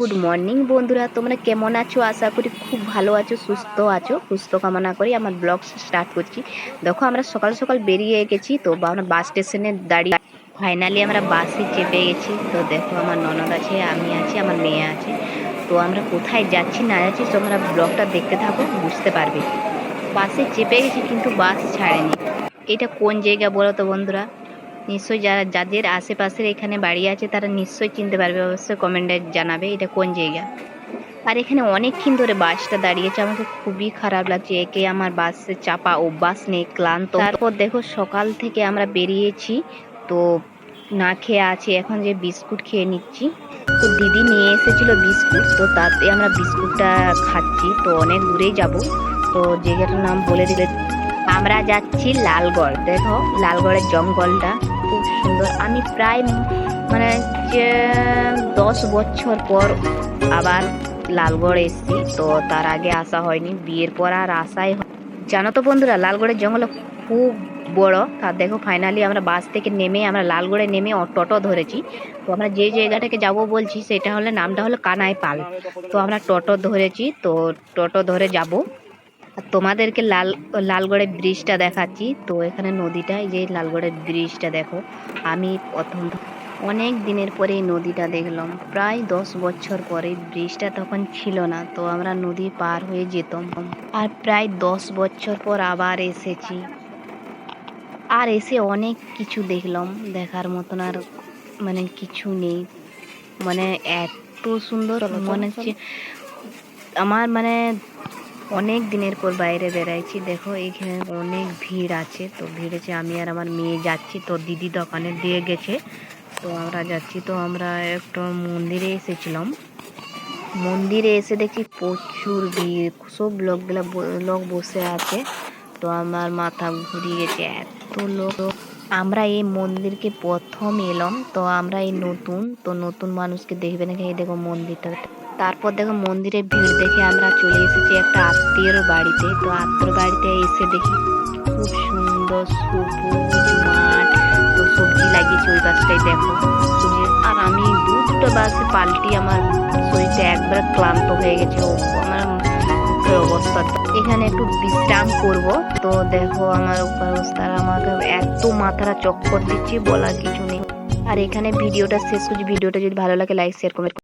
Good morning বন্ধুরা। তোমরা কেমন আছো? আশা করি খুব ভালো আছো, সুস্থ আছো। সুস্থ কামনা করি আমার ব্লগ স্টার্ট করছি। দেখো, আমরা সকাল সকাল বেরিয়ে গেছি, তো আমরা বাস স্টেশনে দাঁড়িয়ে ফাইনালি আমরা বাসে চেপে গেছি। তো দেখো, আমার ননদ আছে, আমি আছি, আমার মেয়ে আছে। তো আমরা কোথায় যাচ্ছি না যাচ্ছি, তোমরা ব্লগটা দেখতে থাকো, বুঝতে পারবে। বাসে চেপে গেছি, কিন্তু বাস ছাড়েনি। এটা কোন জায়গা বলো তো বন্ধুরা? নিশ্চয়ই যারা, যাদের আশেপাশের এখানে বাড়ি আছে, তারা নিশ্চয়ই চিনতে পারবে। অবশ্যই কমেন্টে জানাবে এটা কোন জায়গা। আর এখানে অনেকক্ষণ ধরে বাসটা দাঁড়িয়েছে। আমাকে খুবই খারাপ লাগছে। একে আমার বাসে চাপা অভ্যাস নেই, ক্লান্ত। তারপর দেখো সকাল থেকে আমরা বেরিয়েছি। তো না খেয়ে আছি। এখন যে বিস্কুট খেয়ে নিচ্ছি। তো দিদি নিয়ে এসেছিল বিস্কুট। তো তাতে আমরা বিস্কুটটা খাচ্ছি। তো অনেক দূরেই যাব। তো জায়গাটার নাম বলে দিলে আমরা যাচ্ছি লালগড়। দেখো, লালগড়ের জঙ্গলটা খুব সুন্দর। আমি প্রায় মানে যে দশ বছর পর আবার লালগড় এসেছি। তো তার আগে আসা হয়নি, বিয়ের পর আর আসাই জানো তো বন্ধুরা, লালগড়ের জঙ্গল খুব বড়। তার দেখো ফাইনালি আমরা বাস থেকে নেমে, আমরা লালগড়ে নেমে টোটো ধরেছি। তো আমরা যে জায়গাটাকে যাব বলছি, সেটা হলে, নামটা হলো কানাই পাল তো আমরা টোটো ধরেছি, তো টোটো ধরে যাব। তোমাদেরকে লাল লালগড়ের ব্রিজটা দেখাচ্ছি। তো এখানে নদীটা এই যে লালগড়ের ব্রিজটা দেখো। আমি প্রথম অনেক দিনের পরে এই নদীটা দেখলাম। প্রায় দশ বছর পরে ব্রিজটা তখন ছিল না তো আমরা নদী পার হয়ে যেতাম। আর প্রায় দশ বছর পর আবার এসেছি। আর এসে অনেক কিছু দেখলাম দেখার মতন আর মানে কিছু নেই। মানে এত সুন্দর মনে হচ্ছে আমার মানে অনেক দিনের পর বাইরে বেড়াইছি। দেখো, এখানে অনেক ভিড় আছে। তো ভিড়েছে আমি আর আমার মেয়ে যাচ্ছি। তো দিদি দোকানে দিয়ে গেছে। তো আমরা যাচ্ছি। তো আমরা একটা মন্দিরে এসেছিলাম। মন্দিরে এসে দেখছি প্রচুর ভিড়। সব লোকগুলা লোক বসে আছে। তো আমার মাথা ঘুরিয়ে গেছে। এত লোক। আমরা এই মন্দিরকে প্রথম এলাম। তো আমরা এই নতুন, তো নতুন মানুষকে দেখবে নাকি? এই দেখো মন্দিরটা। তারপর দেখো মন্দিরে ভিড় দেখে আমরা চলে এসেছি একটা আত্মীয়র বাড়িতে। তো আত্মীয়র বাড়িতে এসে দেখি খুব সুন্দর সবুজ মাঠ, তো সবজি লাগিয়েছে ওই গাছটাই দেখো। আর আমি দুটো বাসে পাল্টি আমার শরীরটা একবার ক্লান্ত হয়ে গেছে। আমার অবস্থা। এখানে একটু বিশ্রাম করব। তো দেখো আমার অবস্থা আমাকে এত মাথাটা চক্কর দিচ্ছি, বলার কিছু নেই। আর এখানে ভিডিওটা শেষ করছি। ভিডিওটা যদি ভালো লাগে লাইক শেয়ার কমেন্ট